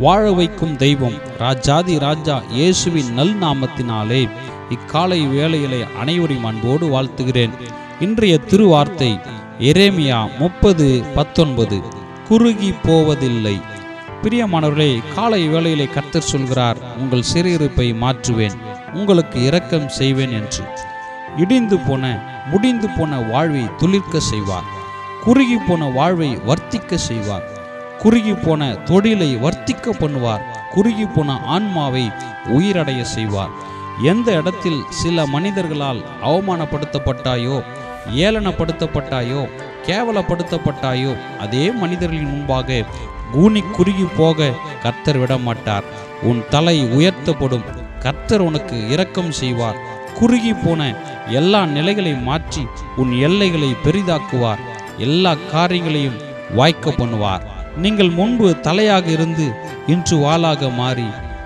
வாழ வைக்கும் தெய்வம் ராஜாதி ராஜா இயேசுவின் நல் நாமத்தினாலே இக்காலை வேளையிலே அனைவரையும் அன்போடு வாழ்த்துகிறேன். இன்றைய திருவார்த்தை எரேமியா முப்பது பத்தொன்பது. குறுகி போவதில்லை. பிரியமானவர்களே காலை வேளையிலே கர்த்தர் சொல்கிறார் உங்கள் சிறையிருப்பை மாற்றுவேன் உங்களுக்கு இரக்கம் செய்வேன் என்று. இடிந்து போன முடிந்து போன வாழ்வை துளிர்க்க செய்வார். குறுகி போன வாழ்வை வர்த்திக்க செய்வார். குறுகி போன தொழிலை வர்த்திக்க பண்ணுவார். குறுகி போன ஆன்மாவை உயிரடைய செய்வார். எந்த இடத்தில் சில மனிதர்களால் அவமானப்படுத்தப்பட்டாயோ ஏளனப்படுத்தப்பட்டாயோ கேவலப்படுத்தப்பட்டாயோ அதே மனிதர்களின் முன்பாக கூனி குறுகி போக கர்த்தர் விட மாட்டார் உன் தலை உயர்த்தப்படும். கர்த்தர் உனக்கு இரக்கம் செய்வார். குறுகி போன எல்லா நிலைகளை மாற்றி உன் எல்லைகளை பெரிதாக்குவார். எல்லா காரியங்களையும் வாய்க்க பண்ணுவார். நீங்கள் முன்பு தலையாக இருந்து இன்று வாளாக மாறி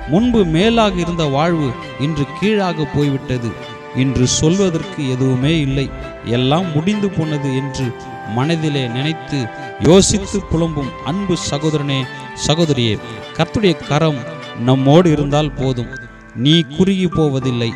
முன்பு மேலாக இருந்த வாழ்வு இன்று கீழாக போய்விட்டது. இன்று சொல்வதற்கு எதுவுமே இல்லை. எல்லாம் முடிந்து போனது என்று மனதிலே நினைத்து யோசித்து புலம்பும் அன்பு சகோதரனே சகோதரியே கர்த்துடைய கரம் நம்மோடு இருந்தால் போதும். நீ குறுகி போவதில்லை.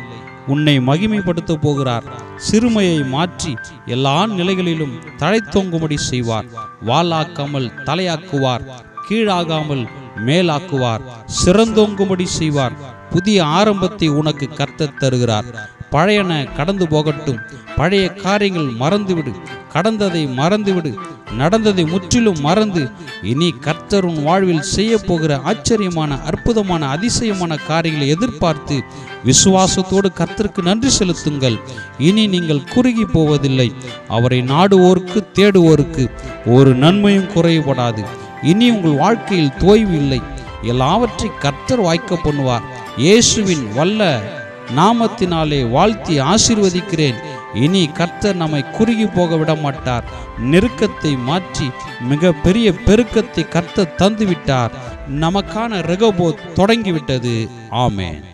உன்னை மகிமைப்படுத்த போகிறார். சிறுமையை மாற்றி எல்லா நிலைகளிலும் தழைத்தோங்கும்படி செய்வார். வாளாக்காமல் தலையாக்குவார் கீழாகாமல் மேலாக்குவார் சிறந்தோங்கும்படி செய்வார். புதிய ஆரம்பத்தை உனக்கு கர்த்தர் தருகிறார். பழையன கடந்து போகட்டும். பழைய காரியங்கள் மறந்துவிடு. கடந்ததை மறந்துவிடு. நடந்ததை முற்றிலும் மறந்து இனி கர்த்தர் உன் வாழ்வில் செய்ய போகிற ஆச்சரியமான அற்புதமான அதிசயமான காரியங்களை எதிர்பார்த்து விசுவாசத்தோடு கர்த்தருக்கு நன்றி செலுத்துங்கள். இனி நீங்கள் குறுகி போவதில்லை. அவரை நாடுவோருக்கு தேடுவோருக்கு ஒரு நன்மையும் குறையப்படாது இனி உங்கள் வாழ்க்கையில் தோய்வு இல்லை. எல்லாவற்றை கர்த்தர் வாய்க்க பண்ணுவார். இயேசுவின் வல்ல நாமத்தினாலே வாழ்த்தி ஆசிர்வதிக்கிறேன். இனி கர்த்தர் நம்மை குறுகி போக விட மாட்டார் நெருக்கத்தை மாற்றி மிக பெரிய பெருக்கத்தை கர்த்தர் தந்துவிட்டார். நமக்கான ரெகபோத் தொடங்கிவிட்டது. ஆமேன்.